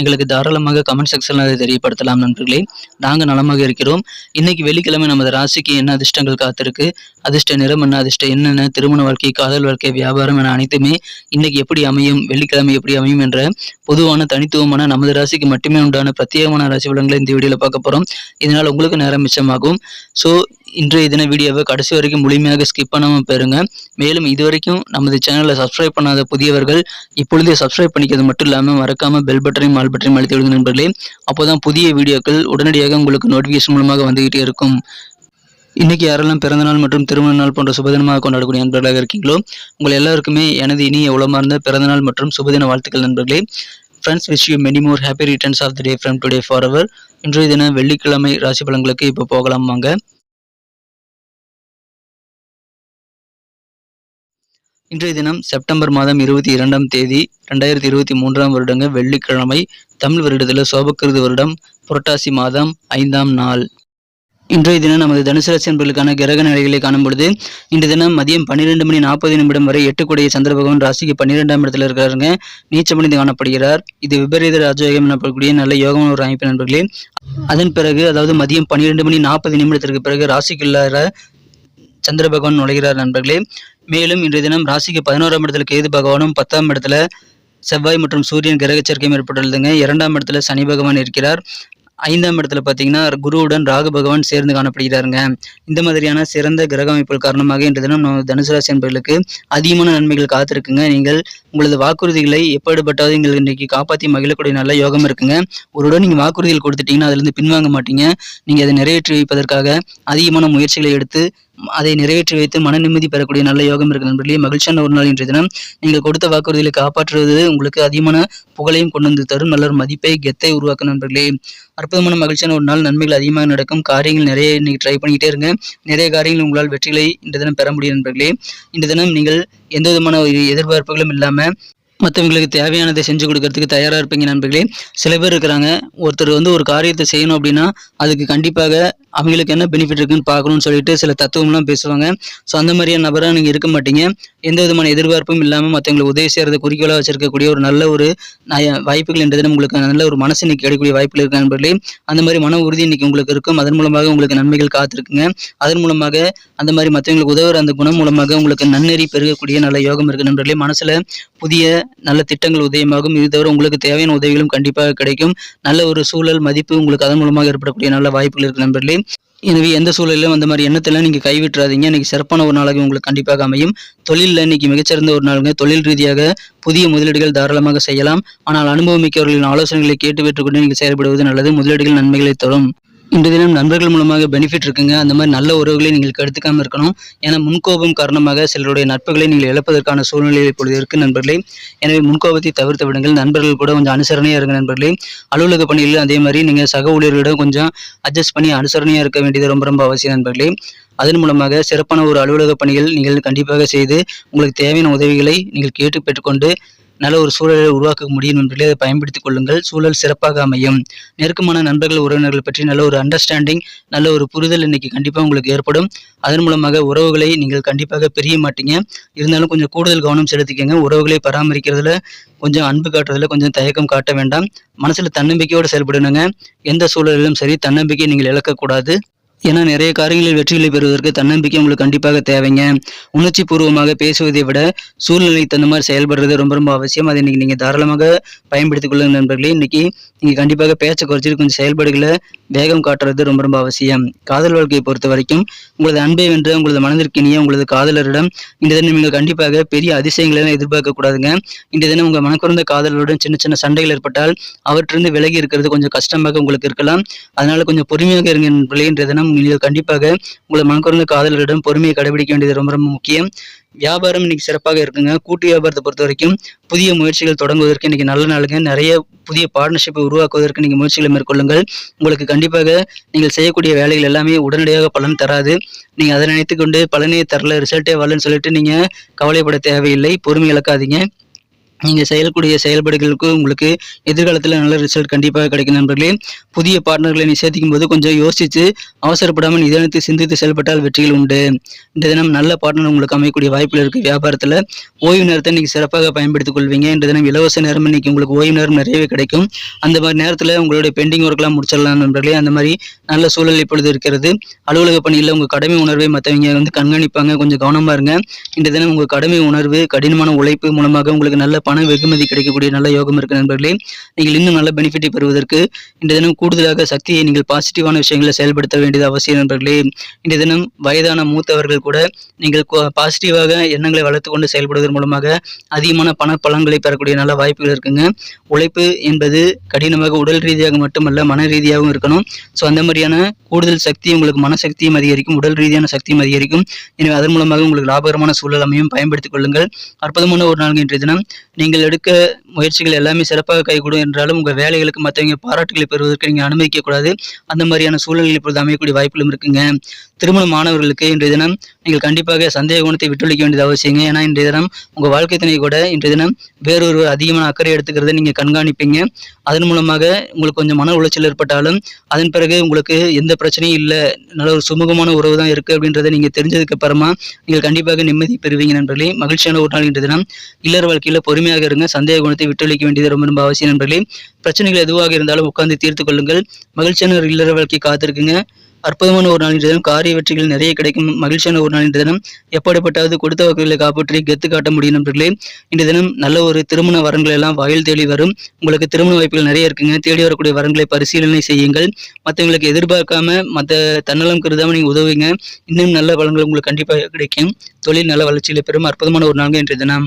எங்களுக்கு தாராளமாக கமெண்ட் செக்ஷனில் அதை தெரியப்படுத்தலாம் நண்பர்களே. நாங்கள் நலமாக இருக்கிறோம். இன்னைக்கு வெள்ளிக்கிழமை நமது ராசிக்கு என்ன அதிர்ஷ்டங்கள் காத்திருக்கு? அதிர்ஷ்ட நிறம் என்ன அதிர்ஷ்டம் என்னென்ன? திருமண வாழ்க்கை காதல் வாழ்க்கை வியாபாரம் என அனைத்துமே இன்னைக்கு எப்படி அமையும்? வெள்ளிக்கிழமை எப்படி அமையும் என்ற பொதுவான தனித்துவமான நமது ராசிக்கு மட்டுமே உண்டான பிரத்யேகமான ராசி பலன்களை இந்த வீடியோவில் பார்க்க போகிறோம் இதனால் உங்களுக்கு நேரம் மிச்சமாகும். ஸோ இன்றைய தின வீடியோவை கடைசி வரைக்கும் முழுமையாக ஸ்கிப் பண்ணாமல் பெறுங்க மேலும் இதுவரைக்கும் நமது சேனலை சப்ஸ்கிரைப் பண்ணாத புதியவர்கள் இப்பொழுதே சப்ஸ்கிரைப் பண்ணிக்கிறது மட்டும் இல்லாமல் மறக்காமல் பெல் பட்டனையும் ஆல் பட்டனையும் அழுத்தி விடுங்க நண்பர்களே. அப்போதான் புதிய வீடியோக்கள் உடனடியாக உங்களுக்கு நோட்டிஃபிகேஷன் மூலமாக வந்துகிட்டே இருக்கும். இன்னைக்கு யாரெல்லாம் பிறந்தநாள் மற்றும் திருமண நாள் போன்ற சுபதினமாக கொண்டாடக்கூடிய நண்பர்களாக இருக்கீங்களோ உங்கள் எல்லாருக்குமே எனது இனிய உளமார்ந்த பிறந்தநாள் மற்றும் சுபதின வாழ்த்துக்கள் நண்பர்களே. Friends wish you many more happy returns of the day from today for our இன்றைய தினம் வெள்ளிக்கிழமை ராசி பலன்களுக்கு இப்போ போகலாம் வாங்க. இன்றைய தினம் செப்டம்பர் மாதம் இருபத்தி இரண்டாம் தேதி ரெண்டாயிரத்தி இருபத்தி மூன்றாம் வருடங்க வெள்ளிக்கிழமை தமிழ் வருடத்தில் சோபக்கிருது வருடம் புரட்டாசி மாதம் ஐந்தாம் நாள். இன்றைய தினம் நமது தனுசு ராசி என்பதற்கான கிரக நிலைகளை காணும் பொழுது இன்று தினம் மதியம் பன்னிரெண்டு மணி நாற்பது நிமிடம் வரை எட்டுக்குடைய சந்திர பகவான் ராசிக்கு பன்னிரெண்டாம் இடத்துல இருக்கிறாருங்க. நீச்சமடைந்து காணப்படுகிறார். இது விபரீத ராஜயோகம் எனப்படக்கூடிய நல்ல யோகமான ஒரு அமைப்பு நண்பர்களே. அதன் பிறகு அதாவது மதியம் பன்னிரெண்டு மணி நாற்பது நிமிடத்திற்கு பிறகு ராசிக்குள்ளார சந்திர பகவான் நுழைகிறார் நண்பர்களே. மேலும் இன்றைய தினம் ராசிக்கு பதினோராம் இடத்துல கேது பகவானும் பத்தாம் இடத்துல செவ்வாய் மற்றும் சூரியன் கிரக சேர்க்கையும் ஏற்பட்டுள்ளதுங்க. இரண்டாம் இடத்துல சனி பகவான் இருக்கிறார். ஐந்தாம் இடத்துல பார்த்தீங்கன்னா குருவுடன் ராகு பகவான் சேர்ந்து காணப்படுகிறாருங்க. இந்த மாதிரியான சிறந்த கிரக அமைப்புகள் காரணமாக இன்று தினம் நம்ம தனுசு ராசி என்பவர்களுக்கு அதிகமான நன்மைகள் காத்திருக்குங்க. நீங்கள் உங்களது வாக்குறுதிகளை எப்படிப்பட்டாவது எங்களுக்கு இன்றைக்கு காப்பாற்றி மகிழக்கூடிய நல்ல யோகம் இருக்குங்க. ஒருடன் நீங்கள் வாக்குறுதிகள் கொடுத்துட்டீங்கன்னா அதுலேருந்து பின்வாங்க மாட்டீங்க. நீங்கள் அதை நிறைவேற்றி வைப்பதற்காக அதிகமான முயற்சிகளை எடுத்து அதை நிறைவேற்றி வைத்து மன நிம்மதி பெறக்கூடிய நல்ல யோகம் இருக்கு நண்பர்களே. மகிழ்ச்சியான ஒரு நாள் இன்றைய தினம். நீங்கள் கொடுத்த வாக்குறுதிகளை காப்பாற்றுவது உங்களுக்கு அதிகமான புகழையும் கொண்டு வந்து தரும். நல்ல ஒரு மதிப்பை கெத்தை உருவாக்கும் நண்பர்களே. அற்புதமான மகிழ்ச்சியான ஒரு நாள் நன்மைகள் அதிகமாக நடக்கும். காரியங்கள் நிறைய நீங்கள் ட்ரை பண்ணிக்கிட்டே இருங்க. நிறைய காரியங்கள் உங்களால் வெற்றிகளை இன்றைய தினம் பெற முடியும் நண்பர்களே. இன்றைய தினம் நீங்கள் எந்த விதமான ஒரு எதிர்பார்ப்புகளும் இல்லாமல் மற்றவங்களுக்கு தேவையானதை செஞ்சு கொடுக்கறதுக்கு தயாராக இருப்பீங்க நண்பர்களே. சில பேர் இருக்கிறாங்க. ஒருத்தர் வந்து ஒரு காரியத்தை செய்யணும் அப்படின்னா அதுக்கு கண்டிப்பாக அவங்களுக்கு என்ன பெனிஃபிட் இருக்குன்னு பார்க்கணும்னு சொல்லிட்டு சில தத்துவம்லாம் பேசுவாங்க. ஸோ அந்த மாதிரியான நபராக நீங்கள் இருக்க மாட்டீங்க. எந்த விதமான எதிர்பார்ப்பும் இல்லாமல் மற்றவங்களுக்கு உதவி செய்கிறது குறிக்கோளாக வச்சிருக்கக்கூடிய ஒரு நல்ல ஒரு வாய்ப்புகள் என்ற தினம் உங்களுக்கு நல்ல ஒரு மனசு இன்னைக்கு கிடைக்கக்கூடிய வாய்ப்புகள் இருக்கு நண்பர்களே. அந்த மாதிரி மன உறுதி இன்னைக்கு உங்களுக்கு இருக்கும். அதன் மூலமாக உங்களுக்கு நன்மைகள் காத்திருக்குங்க. அதன் மூலமாக அந்த மாதிரி மற்றவங்களுக்கு உதவுற அந்த குணம் மூலமாக உங்களுக்கு நன்னெறி பெருகக்கூடிய நல்ல யோகம் இருக்கு நண்பர்களே. மனசுல புதிய நல்ல திட்டங்கள் உதயமாகும். இது தவிர உங்களுக்கு தேவையான உதவிகளும் கண்டிப்பாக கிடைக்கும். நல்ல ஒரு சூழல் மதிப்பு உங்களுக்கு அதன் மூலமாக ஏற்படக்கூடிய நல்ல வாய்ப்புகள் இருக்கு நண்பர்களே. எனவே எந்த சூழலிலும் அந்த மாதிரி எண்ணத்தெல்லாம் நீங்கள் கைவிட்டுறாதீங்க. இன்னைக்கு சிறப்பான ஒரு நாளாக உங்களுக்கு கண்டிப்பாக அமையும். தொழிலில் இன்னைக்கு மிகச்சிறந்த ஒரு நாளுங்க. தொழில் ரீதியாக புதிய முதலீடுகள் தாராளமாக செய்யலாம். ஆனால் அனுபவமிக்கவர்களின் ஆலோசனைகளை கேட்டு பெற்றுக்கொண்டு நீங்கள் செயல்படுவது நல்லது. முதலீடுகள் நன்மைகளை தரும் இன்று தினம் நண்பர்கள் மூலமாக பெனிஃபிட் இருக்குங்க. அந்த மாதிரி நல்ல உறவுகளை நீங்கள் கெடுத்துக்காமல் இருக்கணும். ஏன்னா முன்கோபம் காரணமாக சிலருடைய நட்புகளை நீங்கள் இழப்பதற்கான சூழ்நிலை இப்பொழுது இருக்கு நண்பர்களே. எனவே முன்கோபத்தை தவிர்த்து விடுங்கள். நண்பர்கள் கூட கொஞ்சம் அனுசரணையாக இருங்க நண்பர்களே. அலுவலக பணிகளில் அதே மாதிரி நீங்கள் சக ஊழியர்களிடம் கொஞ்சம் அட்ஜஸ்ட் பண்ணி அனுசரணையாக இருக்க வேண்டியது ரொம்ப ரொம்ப அவசியம் நண்பர்களே. அதன் மூலமாக சிறப்பான ஒரு அலுவலக பணிகள் நீங்கள் கண்டிப்பாக செய்து உங்களுக்கு தேவையான உதவிகளை நீங்கள் கேட்டு பெற்றுக்கொண்டு நல்ல ஒரு சூழலை உருவாக்க முடியும் என்பதை பயன்படுத்திக் கொள்ளுங்கள். சூழல் சிறப்பாக அமையும். நெருக்கமான நண்பர்கள் உறவினர்கள் பற்றி நல்ல ஒரு அண்டர்ஸ்டாண்டிங் நல்ல ஒரு புரிதல் இன்னைக்கு கண்டிப்பாக உங்களுக்கு ஏற்படும். அதன் மூலமாக உறவுகளை நீங்கள் கண்டிப்பாக பிரிய மாட்டீங்க. இருந்தாலும் கொஞ்சம் கூடுதல் கவனம் செலுத்திக்கங்க. உறவுகளை பராமரிக்கிறதுல கொஞ்சம் அன்பு காட்டுறதுல கொஞ்சம் தயக்கம் காட்ட வேண்டாம். மனசில் தன்னம்பிக்கையோடு செயல்படணுங்க. எந்த சூழலிலும் சரி தன்னம்பிக்கையை நீங்கள் இழக்கக்கூடாது. ஏன்னா நிறைய காரியங்களில் வெற்றிகளை பெறுவதற்கு தன்னம்பிக்கை உங்களுக்கு கண்டிப்பாக தேவைங்க. உணர்ச்சி பூர்வமாக பேசுவதை விட சூழ்நிலைக்கு தகுந்த மாதிரி செயல்படுறது ரொம்ப ரொம்ப அவசியம். அதை இன்னைக்கு நீங்கள் தாராளமாக பயன்படுத்திக் கொள்ளுங்க நண்பர்களே. இன்னைக்கு நீங்கள் கண்டிப்பாக பேச்சை குறைச்சிட்டு கொஞ்சம் செயல்பாடுகளை வேகம் காட்டுறது ரொம்ப ரொம்ப அவசியம். காதல் வாழ்க்கையை பொறுத்த வரைக்கும் உங்களது அன்பை வென்று உங்களது மனதிற்கு இனிய உங்களது காதலரிடம் இந்த தினம் நீங்கள் கண்டிப்பாக பெரிய அதிசயங்களை எதிர்பார்க்க கூடாதுங்க. இந்த தினம் உங்கள் மனக்குறந்த காதலருடன் சின்ன சின்ன சண்டைகள் ஏற்பட்டால் அவற்றிலிருந்து விலகி இருக்கிறது கொஞ்சம் கஷ்டமாக உங்களுக்கு இருக்கலாம். அதனால கொஞ்சம் பொறுமையாக இருங்க நண்பர்களே. இன்றைய தினம் நீங்கள் கண்டிப்பாக உங்களை மனக்குறந்த காதலரிடம் பொறுமையை கடைபிடிக்க வேண்டியது ரொம்ப ரொம்ப முக்கியம். வியாபாரம் இன்னைக்கு சிறப்பாக இருக்குங்க. கூட்டு வியாபாரத்தை பொறுத்த வரைக்கும் புதிய முயற்சிகள் தொடங்குவதற்கு இன்னைக்கு நல்ல நாளுங்க. நிறைய புதிய பார்ட்னர்ஷிப்பை உருவாக்குவதற்கு நீங்கள் முயற்சிகளை மேற்கொள்ளுங்கள். உங்களுக்கு கண்டிப்பாக நீங்கள் செய்யக்கூடிய வேலைகள் எல்லாமே உடனடியாக பலன் தராது. நீங்கள் அதை நினைத்து கொண்டு பலனே தரல ரிசல்ட்டே வரலன்னு சொல்லிட்டு நீங்கள் கவலைப்பட தேவையில்லை. பொறுமை இழக்காதீங்க. நீங்கள் செயல்கூடிய செயல்பாடுகளுக்கு உங்களுக்கு எதிர்காலத்தில் நல்ல ரிசல்ட் கண்டிப்பாக கிடைக்கும் நண்பர்களே. புதிய பார்ட்னர்களை நீ சேர்த்திக்கும் போது கொஞ்சம் யோசித்து அவசரப்படாமல் நிதானித்து சிந்தித்து செயல்பட்டால் வெற்றிகள் உண்டு. இந்த தினம் நல்ல பார்ட்னர் உங்களுக்கு அமையக்கூடிய வாய்ப்புகள் இருக்குது வியாபாரத்தில் ஓய்வு நேரத்தை நீங்கள் சிறப்பாக பயன்படுத்திக் கொள்வீங்க. இந்த தினம் இலவச நேரம் இன்னைக்கு உங்களுக்கு ஓய்வு நேரம் நிறையவே கிடைக்கும். அந்த மாதிரி நேரத்தில் உங்களுடைய பெண்டிங் ஒர்க்லாம் முடிச்சிடலாம் நண்பர்களே. அந்த மாதிரி நல்ல சூழல் இப்பொழுது இருக்கிறது. அலுவலக பணியில் உங்கள் கடமை உணர்வை மற்றவங்க வந்து கண்காணிப்பாங்க. கொஞ்சம் கவனமாக இருங்க. இந்த தினம் உங்கள் கடமை உணர்வு கடினமான உழைப்பு மூலமாக உங்களுக்கு நல்ல பண வெகுமதி கிடைக்கக்கூடிய நல்ல யோகம் இருக்கு நண்பர்களே. நீங்கள் இன்னும் நல்ல பெனிஃபிட்டை பெறுவதற்கு இந்த தினம் கூடுதலாக சக்தியை நீங்கள் பாசிட்டிவான விஷயங்களை செயல்படுத்த வேண்டியது அவசியம் நண்பர்களே. இந்த தினம் வயதான மூத்தவர்கள் கூட நீங்கள் பாசிட்டிவாக எண்ணங்களை வளர்த்து கொண்டு செயல்படுவதன் மூலமாக அதிகமான பண பலன்களை பெறக்கூடிய நல்ல வாய்ப்புகள் இருக்குங்க. உழைப்பு என்பது கடினமாக உடல் ரீதியாக மட்டுமல்ல மன ரீதியாகவும் இருக்கணும். ஸோ அந்த மாதிரியான கூடுதல் சக்தி உங்களுக்கு மனசக்தியும் அதிகரிக்கும் உடல் ரீதியான சக்தியும் அதிகரிக்கும். எனவே அதன் மூலமாக உங்களுக்கு லாபகரமான சூழல் அமையும். பயன்படுத்திக் கொள்ளுங்கள். அற்புதமான ஒரு நாள் இன்றைய தினம். நீங்கள் எடுக்க முயற்சிகள் எல்லாமே சிறப்பாக கைகூடும் என்றாலும் உங்கள் வேலைகளுக்கு மற்றவங்க பாராட்டுகளை பெறுவதற்கு நீங்கள் அனுமதிக்கக்கூடாது. அந்த மாதிரியான சூழ்நிலைகள் இப்பொழுது அமையக்கூடிய வாய்ப்புகளும் இருக்குங்க. திருமண மாணவர்களுக்கு இன்றைய தினம் நீங்கள் கண்டிப்பாக சந்தேக குணத்தை விட்டுழிக்க வேண்டியது அவசியங்க. ஏன்னா இன்றைய தினம் உங்கள் வாழ்க்கை துணை கூட இன்றைய தினம் வேறொரு அதிகமான அக்கறை எடுத்துக்கிறத நீங்கள் கண்காணிப்பீங்க. அதன் மூலமாக உங்களுக்கு கொஞ்சம் மன உளைச்சல் ஏற்பட்டாலும் அதன் பிறகு உங்களுக்கு எந்த பிரச்சனையும் இல்லை நல்ல ஒரு சுமூகமான உறவு தான் இருக்குது அப்படின்றத நீங்கள் தெரிஞ்சதுக்கு அப்புறமா நீங்கள் கண்டிப்பாக நிம்மதி பெறுவீங்க நண்பர்களே. மகிழ்ச்சியான ஒரு நாள் இன்றைய தினம். இல்லற வாழ்க்கையில் பொறுமையாக இருங்க. சந்தேக குணத்தை விட்டுழிக்க வேண்டியது ரொம்ப ரொம்ப அவசியம் நண்பர்களே. பிரச்சனைகள் எதுவாக இருந்தாலும் உட்கார்ந்து தீர்த்து கொள்ளுங்கள். மகிழ்ச்சியான ஒரு இல்லற வாழ்க்கை காத்திருக்குங்க. அற்புதமான ஒரு நாளின் தினம் காரிய வெற்றிகள் நிறைய கிடைக்கும் மகிழ்ச்சியான ஒரு நாளின் தினம் எப்படிப்பட்டாவது கொடுத்த வாக்குகளை காப்பாற்றி கெத்து காட்ட முடியும் நண்பர்களே. இந்த தினம் நல்ல ஒரு திருமண வரங்கள் எல்லாம் வாயில் தேடி வரும். உங்களுக்கு திருமண வாய்ப்புகள் நிறைய இருக்குங்க. தேடி வரக்கூடிய வரங்களை பரிசீலனை செய்யுங்கள். மற்றவங்களுக்கு எதிர்பார்க்காம மற்ற தன்னலம் கருதாமல் நீங்க உதவுங்க இன்னும் நல்ல பலன்கள் உங்களுக்கு கண்டிப்பாக கிடைக்கும். தொழில் நல்ல வளர்ச்சியில் பெறும் அற்புதமான ஒரு நாள் இன்றைய தினம்.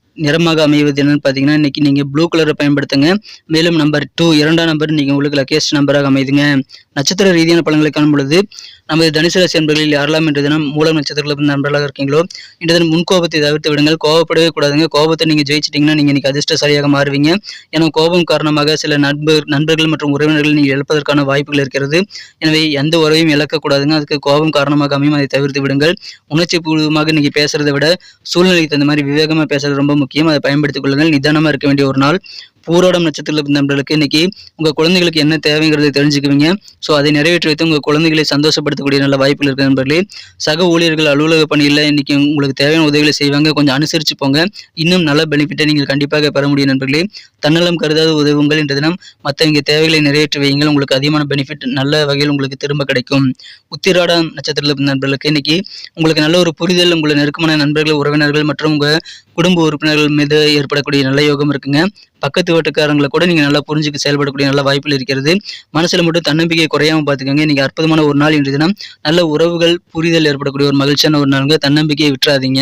நிறமாக அமைவது என்னன்னு பார்த்தீங்கன்னா இன்னைக்கு நீங்கள் ப்ளூ கலரை பயன்படுத்துங்க. மேலும் நம்பர் டூ இரண்டாம் நம்பர் நீங்கள் உங்களுக்கு லக்கேஸ்ட் நம்பராக அமைதுங்க. நட்சத்திர ரீதியான பலன்களை காணும் பொழுது நமது தனுசு ராசி என்பர்களில் யாரெல்லாம் இன்று தினம் மூலம் நட்சத்திரத்தில் நண்பர்களாக இருக்கீங்களோ இன்று தினம் முன்கோபத்தை தவிர்த்து விடுங்கள். கோபப்படவே கூடாதுங்க. கோபத்தை நீங்கள் ஜெயிச்சிட்டிங்கன்னா நீங்கள் இன்றைக்கி அதிர்ஷ்டசாலியாக மாறுவீங்க. ஏன்னா கோபம் காரணமாக சில நண்பர் நண்பர்கள் மற்றும் உறவினர்கள் நீங்கள் இழப்பதற்கான வாய்ப்புகள் இருக்கிறது. எனவே எந்த உறவையும் இழக்கக்கூடாதுங்க. அதுக்கு கோபம் காரணமாக அமையும். அதை தவிர்த்து விடுங்கள். உணர்ச்சி பூர்வமாக நீங்கள் பேசுகிறத விட சூழ்நிலைக்கு தகுந்த மாதிரி விவேகமாக பேசுறது ரொம்ப முக்கியம். அதை பயன்படுத்திக் கொள்ளுங்கள். நிதானமாக இருக்க வேண்டிய ஒரு நாள். பூரோடம் நட்சத்திரத்தில் நண்பர்களுக்கு இன்னைக்கு உங்கள் குழந்தைகளுக்கு என்ன தேவைங்கிறத தெரிஞ்சுக்குவீங்க. ஸோ அதை நிறைவேற்றி வைத்து உங்கள் குழந்தைகளை சந்தோஷப்படுத்தக்கூடிய நல்ல வாய்ப்புகள் இருக்கு நண்பர்களே சக ஊழியர்கள் அலுவலக பணியில் இன்னைக்கு உங்களுக்கு தேவையான உதவிகளை செய்வாங்க. கொஞ்சம் அனுசரித்து போங்க. இன்னும் நல்ல பெனிஃபிட்டை நீங்கள் கண்டிப்பாக பெற முடியும் நண்பர்களே. தன்னலம் கருதாத உதவுங்கள் என்ற தினம் மற்றவங்க தேவைகளை நிறைவேற்றி வையுங்கள். உங்களுக்கு அதிகமான பெனிஃபிட் நல்ல வகையில் உங்களுக்கு திரும்ப கிடைக்கும். உத்திராடம் நட்சத்திரத்தில் நண்பர்களுக்கு இன்னைக்கு உங்களுக்கு நல்ல ஒரு புரிதல் உங்களை நெருக்கமான நண்பர்கள் உறவினர்கள் மற்றும் உங்கள் குடும்ப உறுப்பினர் உறவினர்கள் மீது ஏற்படக்கூடிய நல்ல யோகம் இருக்குங்க. பக்கத்து வீட்டுக்காரங்களை கூட நீங்கள் நல்லா புரிஞ்சுக்க செயல்படக்கூடிய நல்ல வாய்ப்புகள் இருக்கிறது. மனசில் மட்டும் தன்னம்பிக்கை குறையாமல் பார்த்துக்கோங்க. நீங்கள் அற்புதமான ஒரு நாள் இன்றைய தினம். நல்ல உறவுகள் புரிதல் ஏற்படக்கூடிய ஒரு மகிழ்ச்சியான ஒரு நாளுங்க. தன்னம்பிக்கையை விட்டுறாதீங்க.